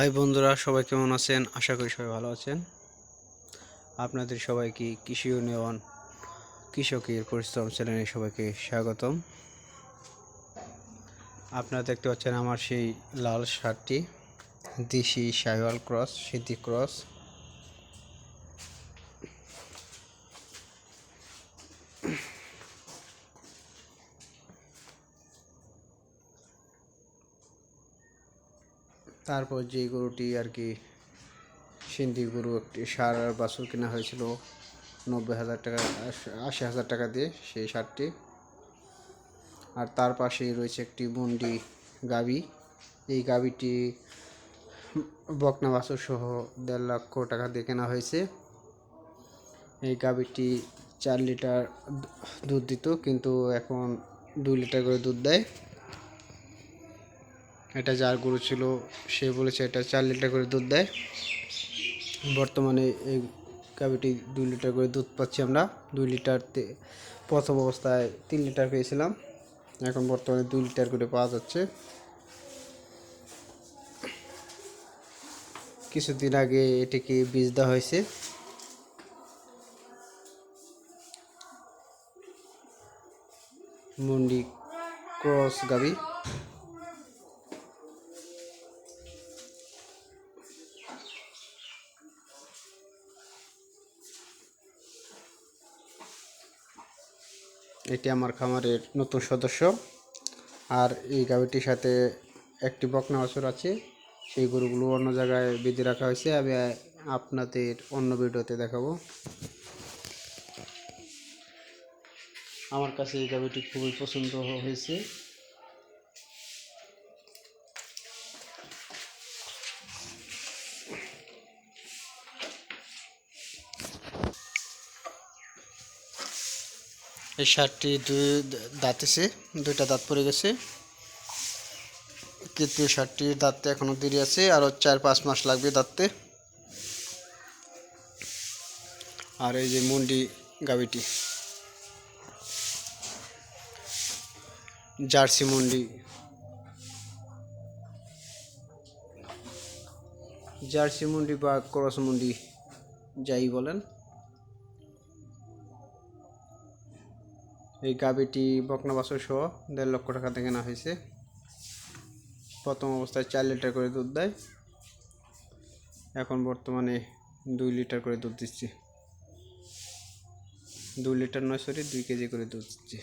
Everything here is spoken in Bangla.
হাই বন্ধুরা, সবাই কেমন আছেন? আশা করি সবাই ভালো আছেন। আপনাদের সবাইকে কৃষি ইউনিয়ন কৃষকের পরিশ্রম চ্যানেলে সবাইকে স্বাগতম। আপনারা দেখতে পাচ্ছেন আমার সেই লাল শার্টটি, দেশি সাইওয়াল ক্রস, সিদ্ধি ক্রস। তারপর যে গরুটি আর কি সিন্ধি গরু একটি সার আর বাছুর কেনা হয়েছিল, নব্বই হাজার টাকা, আশি হাজার টাকা দিয়ে সেই সারটি। আর তার পাশেই রয়েছে একটি মন্ডি গাবি। এই গাবিটি বকনা বাছুর সহ দেড় লক্ষ টাকা দিয়ে কেনা হয়েছে। এই গাবিটি চার লিটার দুধ দিত, কিন্তু এখন দুই লিটার করে দুধ দেয়। এটা যার গরু ছিল, সে বলেছে এটা চার লিটার করে দুধ দেয়। বর্তমানে এই গাভিটি দুই লিটার করে দুধ পাচ্ছি আমরা। দুই লিটার প্রথম অবস্থায় তিন লিটার পেয়েছিলাম। এখন বর্তমানে দুই লিটার করে পাওয়া যাচ্ছে। কিছুদিন আগে এটিকে বীজ দেওয়া হয়েছে। মুন্ডি ক্রস গাভি। এটি আমার খামারের নতুন সদস্য। আর এই গাভিটির সাথে একটি বকনা বাছুর আছে। সেই গরুগুলো অন্য জায়গায় বেঁধে রাখা হয়েছে। আমি আপনাদের অন্য ভিডিওতে দেখাবো। আমার কাছে এই গাভিটি খুবই পছন্দ হয়েছে। এই শার্টটি দুই দাঁতেছে দুইটা দাঁত পড়ে গেছে। কিন্তু শার্টটির দাঁততে এখনও দেরি আছে আরও চার পাঁচ মাস লাগবে দাঁততে। আর এই যে মুন্ডি গাবিটি, জার্সি মুন্ডি। জার্সি মুন্ডি বা ক্রস মুন্ডি, যাই বলেন। এই গাভীটি বকনা বাছুর সহ দেড় লক্ষ টাকা থেকে না হয়েছে। প্রথম অবস্থায় চার লিটার করে দুধ দেয়। এখন বর্তমানে দুই লিটার করে দুধ দিচ্ছে। দুই লিটার নয়, সরি, দুই কেজি করে দুধ দিচ্ছি।